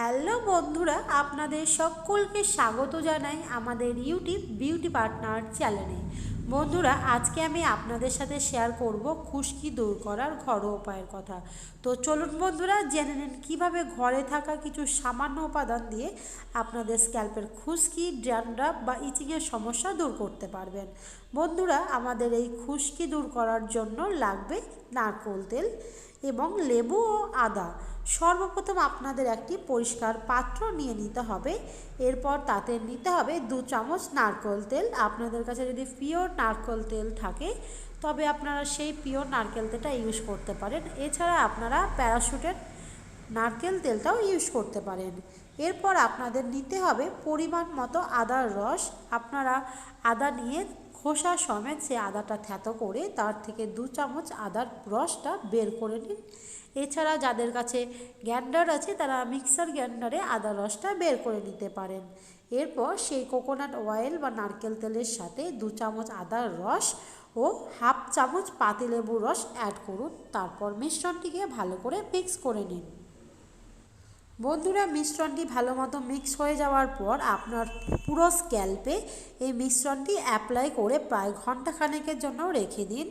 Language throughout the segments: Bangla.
হ্যালো বন্ধুরা, আপনাদের সকলকে স্বাগত জানাই আমাদের ইউটিউব বিউটি পার্টনার চ্যানেলে বন্ধুরা, আজকে আমি আপনাদের সাথে শেয়ার করব খুশকি দূর করার ঘরোয়া উপায়ের কথা। তো চলুন বন্ধুরা, জেনে নিন কীভাবে ঘরে থাকা কিছু সামান্য উপাদান দিয়ে আপনাদের স্ক্যাল্পের খুশকি ড্যান্ড্রাফ বা ইচিংয়ের সমস্যা দূর করতে পারবেন। বন্ধুরা, আমাদের এই খুশকি দূর করার জন্য লাগবে নারকোল তেল। এবং লেবু ও আদা। সর্বপ্রথম আপনাদের একটি পরিষ্কার পাত্র নিয়ে নিতে হবে। এরপর তাতে নিতে হবে দু চামচ নারকোল তেল। আপনাদের কাছে যদি পিওর নারকোল তেল থাকে, তবে আপনারা সেই পিওর নারকেল তেলটা ইউজ করতে পারেন। এছাড়া আপনারা প্যারাশুটের নারকেল তেলটাও ইউজ করতে পারেন। এরপর আপনাদের নিতে হবে পরিমাণ মতো আদার রস। আপনারা আদা নিয়ে খোসা সমেত সে আদাটা থ্যাতো করে তার থেকে দু চামচ আদার রসটা বের করে নিন। এছাড়া যাদের কাছে গ্যান্ডার আছে, তারা মিক্সার গ্যান্ডারে আদা রসটা বের করে নিতে পারেন। এরপর সেই কোকোনাট অয়েল বা নারকেল তেলের সাথে দু চামচ আদার রস ও হাফ চামচ পাতিলেবুর রস অ্যাড করুন। তারপর মিশ্রণটিকে ভালো করে মিক্স করে নিন। বন্ধুরা, মিশ্রণটি ভালো মতো মিক্স হয়ে যাওয়ার পর আপনার পুরো স্ক্যাল্পে এই মিশ্রণটি অ্যাপ্লাই করে প্রায় ঘন্টাখানেকের জন্য রেখে দিন।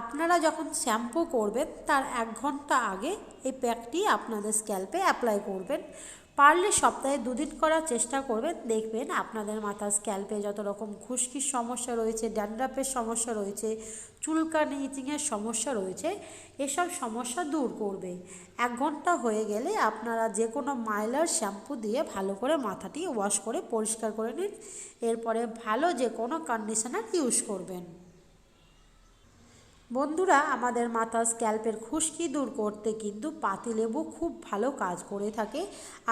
আপনারা যখন শ্যাম্পু করবেন, তার এক ঘণ্টা আগে এই প্যাকটি আপনাদের স্ক্যাল্পে অ্যাপ্লাই করবেন। পারলে সপ্তাহে দুদিন করার চেষ্টা করবেন, দেখবেন আপনাদের মাথার স্ক্যাল্পে যত রকম খুশকির সমস্যা রয়েছে ড্যান্ড্রাফের সমস্যা রয়েছে, চুলকানি ইচিংয়ের সমস্যা রয়েছে, এসব সমস্যা দূর করবে। এক ঘণ্টা হয়ে গেলে আপনারা যে কোনো মাইলার শ্যাম্পু দিয়ে ভালো করে মাথাটি ওয়াশ করে পরিষ্কার করে নিন। এরপরে ভালো যে কোনো কন্ডিশনার ইউজ করবেন। বন্ধুরা, আমাদের মাথার স্ক্যাল্পের খুশকি দূর করতে কিন্তু পাতিলেবু খুব ভালো কাজ করে থাকে।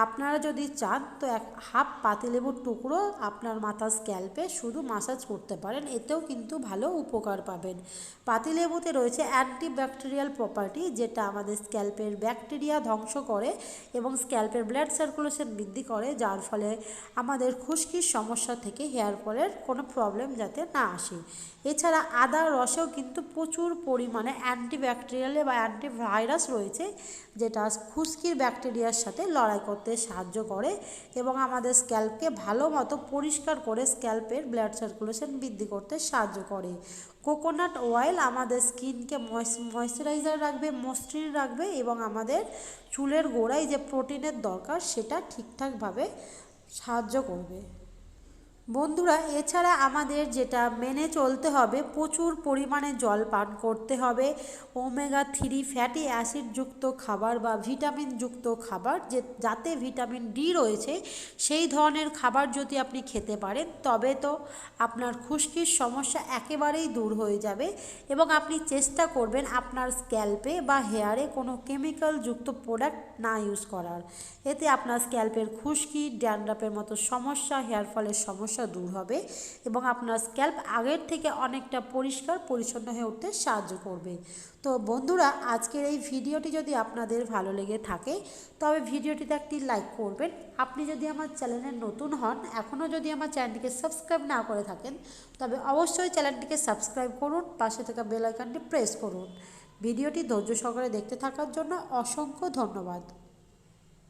আপনারা যদি চান, তো এক হাফ পাতিলেবুর টুকরো আপনার মাথার স্ক্যাল্পে শুধু মাসাজ করতে পারেন, এতেও কিন্তু ভালো উপকার পাবেন। পাতিলেবুতে রয়েছে অ্যান্টিব্যাকটেরিয়াল প্রপার্টি যেটা আমাদের স্ক্যাল্পের ব্যাকটেরিয়া ধ্বংস করে এবং স্ক্যাল্পের ব্লাড সার্কুলেশন বৃদ্ধি করে, যার ফলে আমাদের খুশকির সমস্যা থেকে হেয়ার ফলের কোনো প্রবলেম যাতে না আসে। এছাড়া আদার রসেও কিন্তু প্রচুর পরিমাণে অ্যান্টিব্যাকটেরিয়াল বা অ্যান্টিভাইরাস রয়েছে, যেটা খুশকির ব্যাকটেরিয়ার সাথে লড়াই করতে সাহায্য করে এবং আমাদের স্ক্যাল্পকে ভালো মতো পরিষ্কার করে স্ক্যাল্পের ব্লাড সার্কুলেশন বৃদ্ধি করতে সাহায্য করে। কোকোনাট অয়েল আমাদের স্কিনকে ময়শ্চারাইজার রাখবে, মসৃণ রাখবে এবং আমাদের চুলের গোড়ায় যে প্রোটিনের দরকার সেটা ঠিকঠাকভাবে সাহায্য করবে। বন্ধুরা, এছাড়া আমাদের যেটা মেনে চলতে হবে, প্রচুর পরিমাণে জল পান করতে হবে। ওমেগা থ্রি ফ্যাটি অ্যাসিডযুক্ত খাবার বা ভিটামিনযুক্ত খাবার যে, যাতে ভিটামিন ডি রয়েছে, সেই ধরনের খাবার যদি আপনি খেতে পারেন, তবে তো আপনার খুশকির সমস্যা একেবারেই দূর হয়ে যাবে এবং আপনি চেষ্টা করবেন আপনার স্ক্যাল্পে বা হেয়ারে কোনো কেমিক্যালযুক্ত প্রোডাক্ট না ইউজ করার। এতে আপনার স্ক্যাল্পের খুশকি ড্যান্ড্রাপের মতো সমস্যা হেয়ার ফলের সমস্যা সমস্যা দূর হবে এবং আপনার স্ক্যাল্প আগের থেকে অনেকটা পরিষ্কার, পরিচ্ছন্ন হয়ে উঠতে সাহায্য করবে। তো বন্ধুরা, আজকের এই ভিডিওটি যদি আপনাদের ভালো লেগে থাকে, তবে ভিডিওটিতে একটি লাইক করবেন। আপনি যদি আমার চ্যানেলে নতুন হন, এখনও যদি আমার চ্যানেলটিকে সাবস্ক্রাইব না করে থাকেন, তবে অবশ্যই চ্যানেলটিকে সাবস্ক্রাইব করুন, পাশে থাকা বেল প্রেস করুন। ভিডিওটি ধৈর্য সহকারে দেখতে থাকার জন্য অসংখ্য ধন্যবাদ।